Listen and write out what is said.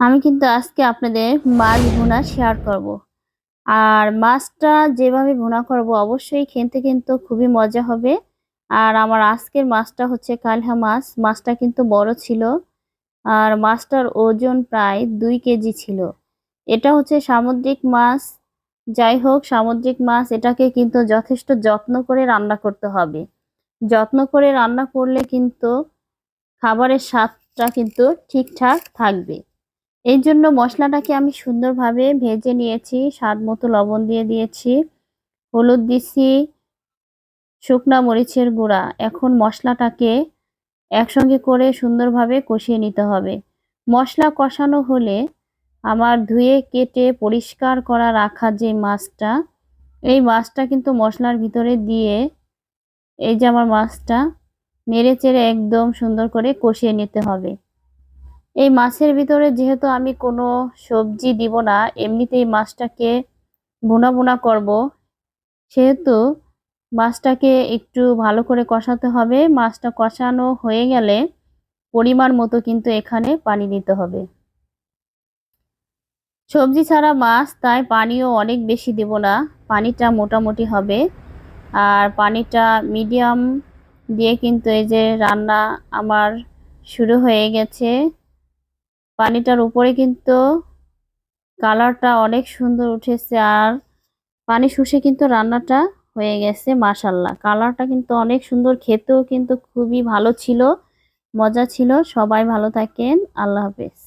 আমি কিন্তু আজকে আপনাদের মাছ ভুনা শেয়ার করব। আর মাছটা যেভাবে ভুনা করব, অবশ্যই খেতে কিন্তু খুবই মজা হবে। আর আমার আজকের মাছটা হচ্ছে কালহা মাছ। মাছটা কিন্তু বড় ছিল। আর মাছটার ওজন প্রায় দুই কেজি ছিল। এটা হচ্ছে সামুদ্রিক মাছ। যাই হোক, সামুদ্রিক মাছ, এটাকে কিন্তু যথেষ্ট যত্ন করে রান্না করতে হবে। যত্ন করে রান্না করলে কিন্তু খাবারের স্বাদটা কিন্তু ঠিকঠাক থাকবে। এই জন্য মশলাটাকে আমি সুন্দরভাবে ভেজে নিয়েছি, স্বাদ মতো লবণ দিয়ে দিয়েছি, হলুদ দিছি, শুকনা মরিচের গুঁড়া। এখন মশলাটাকে একসঙ্গে করে সুন্দরভাবে কষিয়ে নিতে হবে। মশলা কষানো হলে আমার ধুয়ে কেটে পরিষ্কার করা রাখা যে মাছটা, এই মাছটা কিন্তু মশলার ভিতরে দিয়ে এই যে আমার মাছটা, নেড়ে চেড়ে একদম সুন্দর করে কষিয়ে নিতে হবে। এই মাছের ভিতরে যেহেতু আমি কোনো সবজি দিব না, এমনিতেই মাছটাকে বোনা বোনা করব। সেহেতু মাছটাকে একটু ভালো করে কষাতে হবে। মাছটা কষানো হয়ে গেলে পরিমাণ মতো কিন্তু এখানে পানি দিতে হবে। সবজি ছাড়া মাছ, তাই পানিও অনেক বেশি দেব না। পানিটা মোটামুটি হবে। আর পানিটা মিডিয়াম দিয়ে কিন্তু এই যে রান্না আমার শুরু হয়ে গেছে। পানিটার উপরে কিন্তু কালারটা অনেক সুন্দর উঠেছে আর পানি শুষে কিন্তু রান্নাটা হয়ে গেছে মাশাল্লাহ কালারটা কিন্তু অনেক সুন্দর, খেতেও কিন্তু খুবই ভালো ছিল, মজা ছিল। সবাই ভালো থাকেন, আল্লাহ হাফেজ।